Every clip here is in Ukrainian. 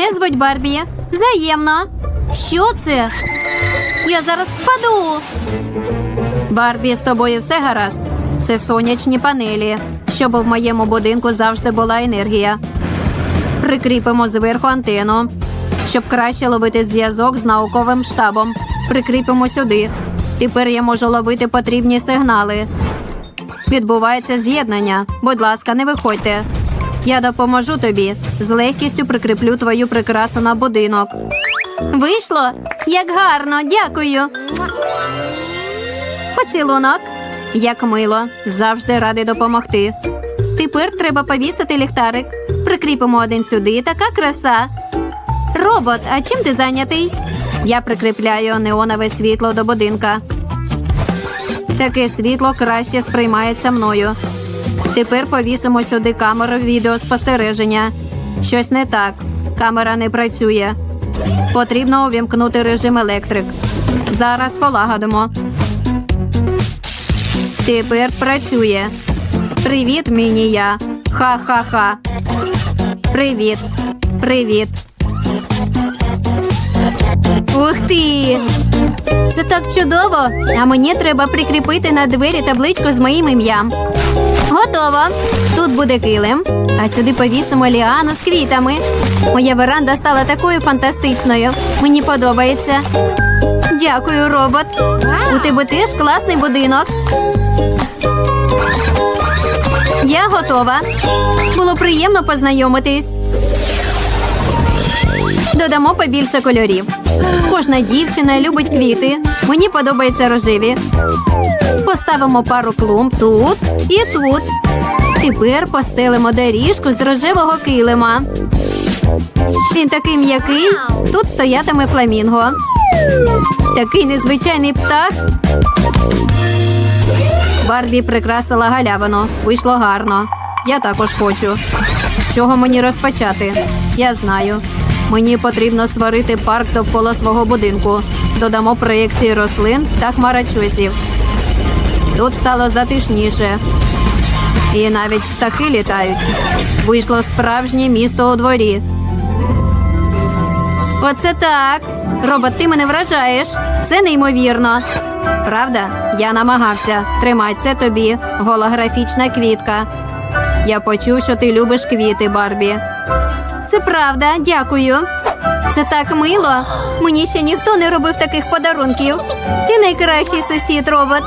Мене звуть Барбі. Взаємно. Що це? Я зараз впаду. Барбі, з тобою все гаразд. Це сонячні панелі, щоб в моєму будинку завжди була енергія. Прикріпимо зверху антенну, щоб краще ловити зв'язок з науковим штабом. Прикріпимо сюди. Тепер я можу ловити потрібні сигнали. Відбувається з'єднання. Будь ласка, не виходьте. Я допоможу тобі. З легкістю прикріплю твою прикрасу на будинок. Вийшло? Як гарно, дякую. Поцілунок. Як мило, завжди радий допомогти. Тепер треба повісити ліхтарик. Прикріпимо один сюди. Така краса. Робот, а чим ти зайнятий? Я прикріпляю неонове світло до будинка. Таке світло краще сприймається мною. Тепер повісимо сюди камеру відеоспостереження. Щось не так. Камера не працює. Потрібно увімкнути режим електрик. Зараз полагодимо. Тепер працює. Привіт, мінія. Ха-ха-ха. Привіт. Привіт. Ух ти! Це так чудово! А мені треба прикріпити на двері табличку з моїм ім'ям. Готово. Тут буде килим, а сюди повісимо ліану з квітами. Моя веранда стала такою фантастичною. Мені подобається. Дякую, робот. У тебе теж класний будинок. Я готова. Було приємно познайомитись. Додамо побільше кольорів. Кожна дівчина любить квіти. Мені подобаються рожеві. Поставимо пару клумб тут і тут. Тепер постелимо доріжку з рожевого килима. Він такий м'який. Тут стоятиме фламінго. Такий незвичайний птах. Барбі прикрасила галявину. Вийшло гарно. Я також хочу. З чого мені розпочати? Я знаю. Мені потрібно створити парк довкола свого будинку. Додамо проєкції рослин та хмарочосів. Тут стало затишніше. І навіть птахи літають. Вийшло справжнє місто у дворі. Оце так. Робот, ти мене вражаєш. Це неймовірно. Правда, я намагався. Тримай це тобі. Голографічна квітка. Я почув, що ти любиш квіти, Барбі. Це правда, дякую. Це так мило. Мені ще ніхто не робив таких подарунків. Ти найкращий сусід, робот.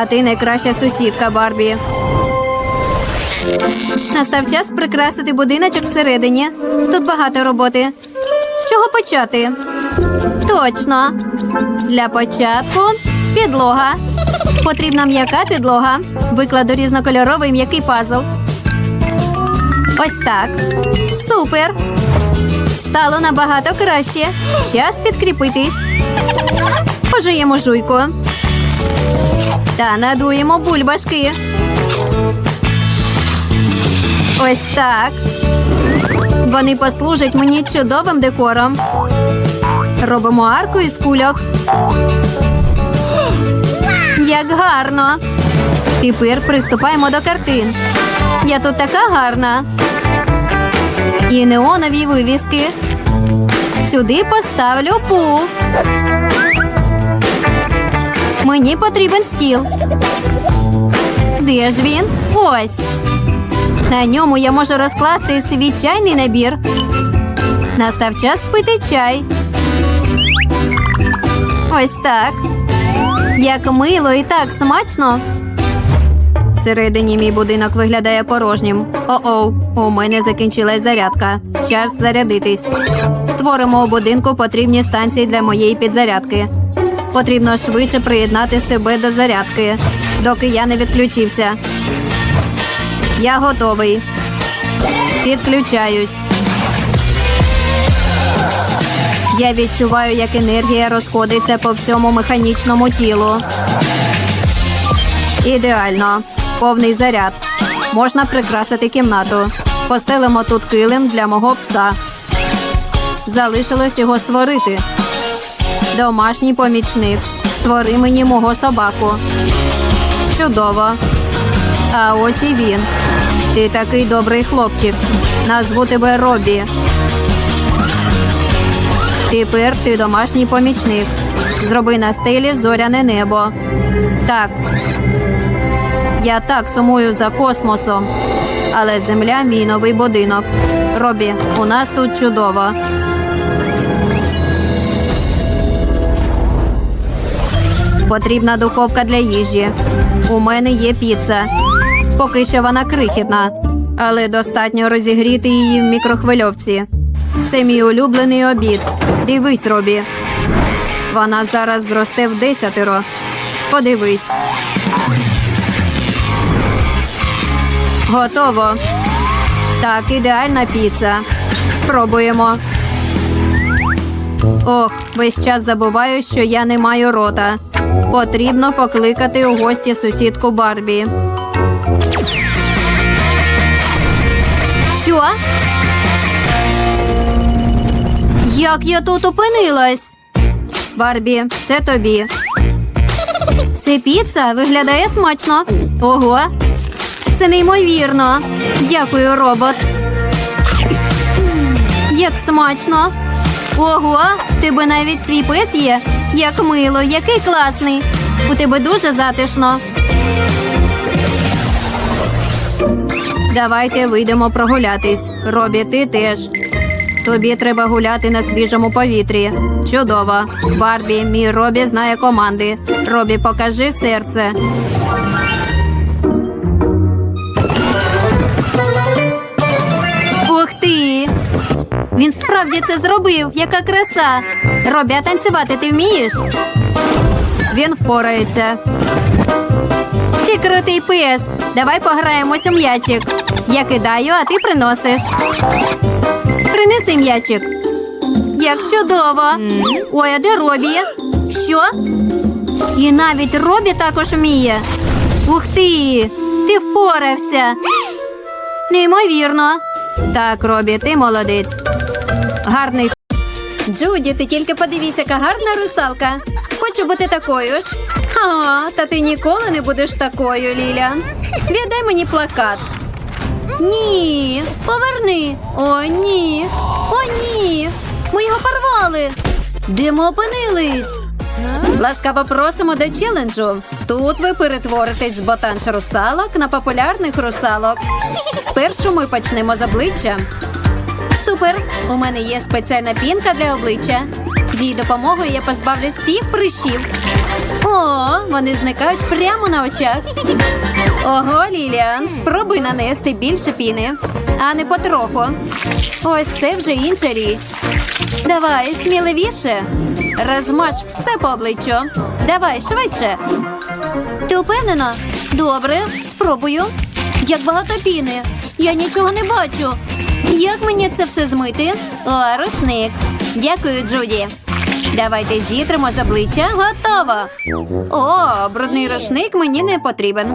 А ти найкраща сусідка, Барбі. Настав час прикрасити будиночок всередині. Тут багато роботи. З чого почати? Точно. Для початку підлога. Потрібна м'яка підлога. Викладу різнокольоровий м'який пазл. Ось так. Супер. Стало набагато краще. Час підкріпитись. Пожиємо жуйку. Та надуємо бульбашки. Ось так. Вони послужать мені чудовим декором. Робимо арку із кульок. Як гарно. Тепер приступаємо до картин. Я тут така гарна. І неонові вивіски. Сюди поставлю пуф. Мені потрібен стіл. Де ж він? Ось. На ньому я можу розкласти свій чайний набір. Настав час пити чай. Ось так. Як мило і так смачно. Всередині мій будинок виглядає порожнім. О-оу, у мене закінчилась зарядка. Час зарядитись. Створимо у будинку потрібні станції для моєї підзарядки. Потрібно швидше приєднати себе до зарядки, доки я не відключився. Я готовий. Підключаюсь. Я відчуваю, як енергія розходиться по всьому механічному тілу. Ідеально. Повний заряд. Можна прикрасити кімнату. Постелимо тут килим для мого пса. Залишилось його створити. Домашній помічник. Створи мені мого собаку. Чудово. А ось і він. Ти такий добрий хлопчик. Назву тебе Робі. Тепер ти домашній помічник. Зроби на стелі зоряне небо. Так. Я так сумую за космосом. Але земля мій новий будинок. Робі, у нас тут чудово. Потрібна духовка для їжі. У мене є піца. Поки що вона крихітна, але достатньо розігріти її в мікрохвильовці. Це мій улюблений обід. Дивись, Робі. Вона зараз зросте в десятеро. Подивись. Готово. Так, ідеальна піца. Спробуємо. Ох, весь час забуваю, що я не маю рота. Потрібно покликати у гості сусідку Барбі. Що? Як я тут опинилась? Барбі, це тобі. Це піца виглядає смачно. Ого. Це неймовірно. Дякую, робот. Як смачно. Ого, тебе навіть свій пес є. Як мило, який класний. У тебе дуже затишно. Давайте вийдемо прогулятись. Робі, ти теж. Тобі треба гуляти на свіжому повітрі. Чудово. Барбі, мій Робі знає команди. Робі, покажи серце. Він справді це зробив. Яка краса. Робі, а танцювати ти вмієш? Він впорається. Ти крутий пес. Давай пограємось у м'ячик. Я кидаю, а ти приносиш. Принеси м'ячик. Як чудово. Ой, а де Робі? Що? І навіть Робі також вміє. Ух ти! Ти впорався. Неймовірно. Так, Робі, ти молодець. Гарний. Джуді, ти тільки подивись, яка гарна русалка. Хочу бути такою ж. А, та ти ніколи не будеш такою, Лілян. Віддай мені плакат. Ні, поверни. О, ні. О, ні. Ми його порвали. Де ми опинились? Ласкаво просимо до челенджу. Тут ви перетворитесь з ботанч русалок на популярних русалок. Спершу ми почнемо з обличчя. Супер! У мене є спеціальна пінка для обличчя. З її допомогою я позбавлюсь всіх прищів. О, вони зникають прямо на очах. Ого, Ліліан, спробуй нанести більше піни, а не потроху. Ось це вже інша річ. Давай, сміливіше. Розмаж все по обличчю. Давай швидше. Ти впевнена? Добре, спробую. Як багато піни. Я нічого не бачу. Як мені це все змити? О, рушник. Дякую, Джуді. Давайте зітримо з обличчя. Готово. О, брудний рушник мені не потрібен.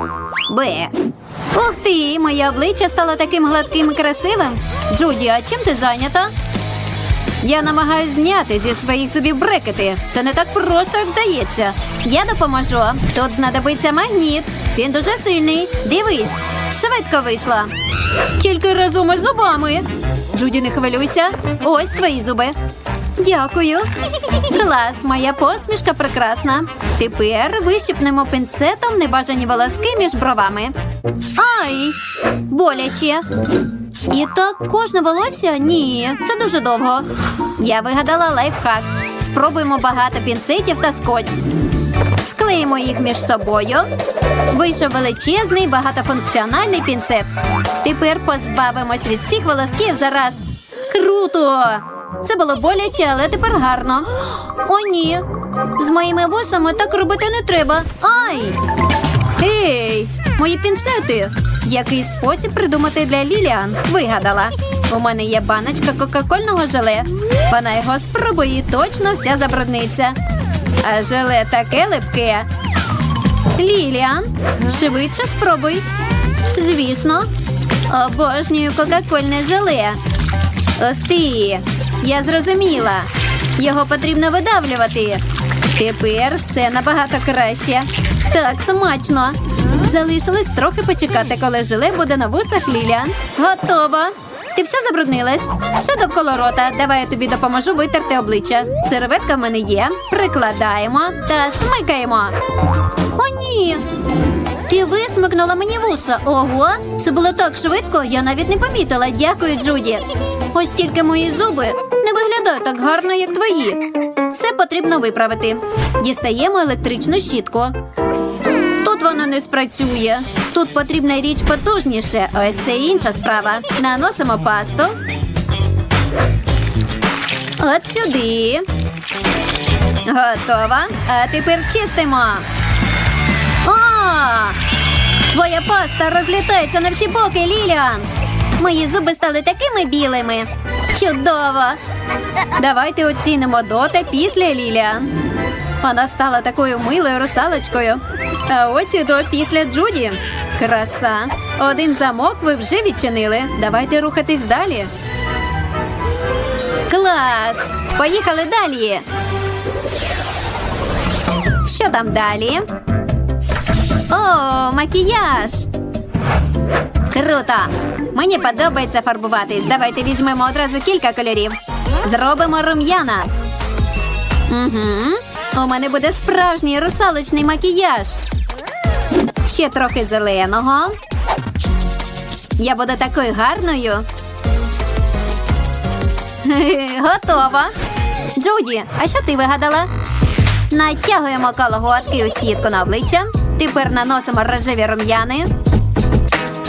Бе. Ух ти, моє обличчя стало таким гладким і красивим. Джуді, а чим ти зайнята? Я намагаюсь зняти зі своїх зубів брекети. Це не так просто, як здається. Я допоможу. Тут знадобиться магніт. Він дуже сильний. Дивись, швидко вийшла. Тільки разом із зубами. Джуді, не хвилюйся. Ось твої зуби. Дякую. Клас, моя посмішка прекрасна. Тепер вищипнемо пінцетом небажані волоски між бровами. Ай! Боляче. І так кожне волосся? Ні, це дуже довго. Я вигадала лайфхак. Спробуємо багато пінцетів та скотч. Склеїмо їх між собою. Вийшов величезний багатофункціональний пінцет. Тепер позбавимось від всіх волосків зараз. Круто! Це було боляче, але тепер гарно. О, ні. З моїми вусами так робити не треба. Ай! Ей, мої пінцети. Який спосіб придумати для Ліліан? Вигадала. У мене є баночка кока-кольного желе. Вона його спробує і точно вся забрудниться. А желе таке липке. Ліліан, швидше спробуй. Звісно, обожнюю кока-кольне желе. Ух ти! Я зрозуміла. Його потрібно видавлювати. Тепер все набагато краще. Так, смачно. Залишилось трохи почекати, коли желе буде на вусах Ліліан. Готово. Ти все забруднилась? Все довкола рота. Давай я тобі допоможу витерти обличчя. Серветка в мене є. Прикладаємо та смикаємо. О, ні. Ти висмикнула мені вуса. Ого, це було так швидко, я навіть не помітила. Дякую, Джуді. Ось тільки мої зуби не виглядають так гарно, як твої. Це потрібно виправити. Дістаємо електричну щітку. Вона не спрацює. Тут потрібна річ потужніше. Ось це інша справа. Наносимо пасту. От сюди. Готова. А тепер чистимо. О! Твоя паста розлітається на всі боки, Ліліан. Мої зуби стали такими білими. Чудово! Давайте оцінимо до після Ліліан. Вона стала такою милою русалочкою. А ось і до після Джуді. Краса. Один замок ви вже відчинили. Давайте рухатись далі. Клас! Поїхали далі. Що там далі? О, макіяж! Круто! Мені подобається фарбуватись. Давайте візьмемо одразу кілька кольорів. Зробимо рум'яна. Угу. У мене буде справжній русалочний макіяж. Ще трохи зеленого. Я буду такою гарною. Готова. Джуді, а що ти вигадала? Натягуємо колготки у сітку на обличчя. Тепер наносимо рожеві рум'яни.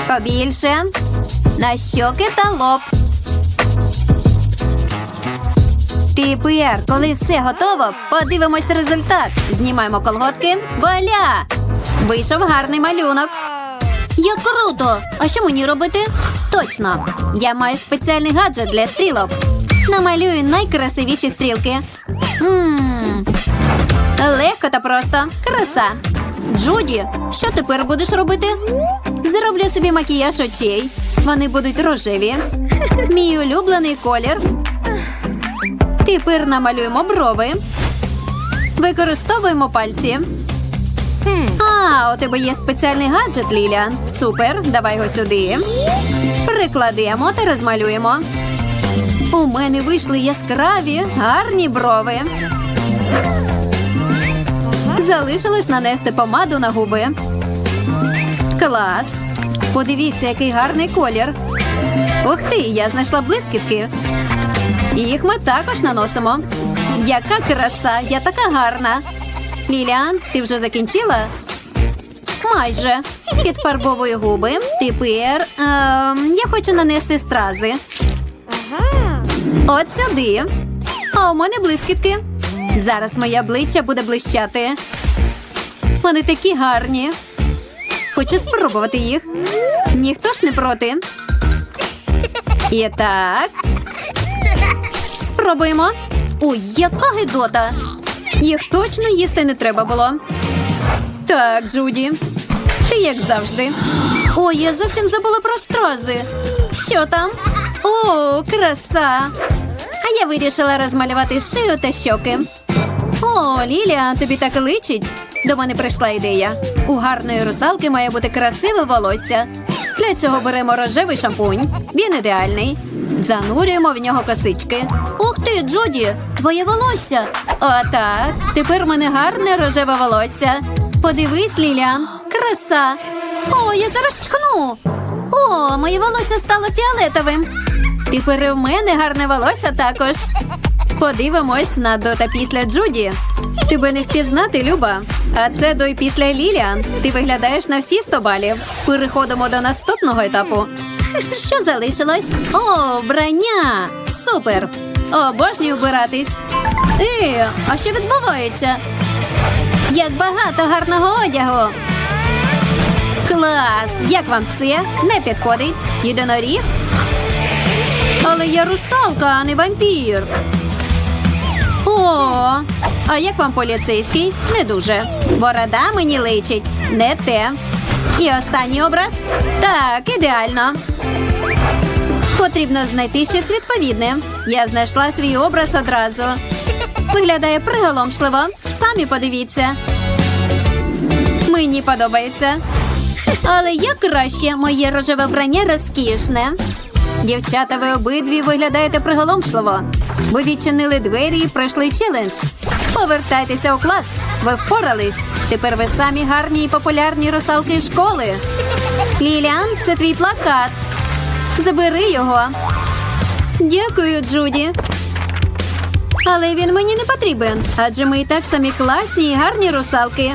Побільше. На щоки та лоб. Тепер, коли все готово, подивимось результат. Знімаємо колготки. Вуаля! Вийшов гарний малюнок. Як круто! А що мені робити? Точно! Я маю спеціальний гаджет для стрілок. Намалюю найкрасивіші стрілки. Ммм. Легко та просто. Краса. Джуді, що тепер будеш робити? Зроблю собі макіяж очей. Вони будуть рожеві. Мій улюблений колір. Тепер намалюємо брови. Використовуємо пальці. А, у тебе є спеціальний гаджет, Ліліан. Супер. Давай його сюди. Прикладемо та розмалюємо. У мене вийшли яскраві, гарні брови. Залишилось нанести помаду на губи. Клас. Подивіться, який гарний колір. Ух ти, я знайшла блискітки. Їх ми також наносимо. Яка краса, я така гарна. Ліліан, ти вже закінчила? Майже. Підфарбовую губи. Тепер ем, я хочу нанести стрази. От сюди. А у мене блискітки. Зараз моє обличчя буде блищати. Вони такі гарні. Хочу спробувати їх. Ніхто ж не проти. І так. Спробуємо. Ой, яка гидота. Їх точно їсти не треба було. Так, Джуді. Ти як завжди. Ой, я зовсім забула про стрази. Що там? О, краса. А я вирішила розмалювати шию та щоки. О, Лілія, тобі так личить. До мене прийшла ідея. У гарної русалки має бути красиве волосся. Для цього беремо рожевий шампунь. Він ідеальний. Занурюємо в нього косички. Ух ти, Джуді, твоє волосся. Отак. Тепер в мене гарне рожеве волосся. Подивись, Ліліан, краса. О, я зараз чхну. О, моє волосся стало фіолетовим. Тепер в мене гарне волосся також. Подивимось на до та після Джуді. Тебе не впізнати, Люба. А це до і після Ліліан. Ти виглядаєш на всі 100 балів. Переходимо до наступного етапу. Що залишилось? О, вбрання! Супер! Обожнюю вбиратись. Е, а що відбувається? Як багато гарного одягу. Клас! Як вам це? Не підходить. Єдиноріг? Але я русалка, а не вампір. О, а як вам поліцейський? Не дуже. Борода мені личить. Не те. І останній образ? Так, ідеально. Потрібно знайти щось відповідне. Я знайшла свій образ одразу. Виглядає приголомшливо. Самі подивіться. Мені подобається. Але як краще моє рожеве вбрання розкішне. Дівчата, ви обидві виглядаєте приголомшливо. Ви відчинили двері і пройшли челендж. Повертайтеся у клас. Ви впорались. Тепер ви самі гарні і популярні русалки школи. Ліліан, це твій плакат. Забери його. Дякую, Джуді. Але він мені не потрібен, адже ми і так самі класні і гарні русалки.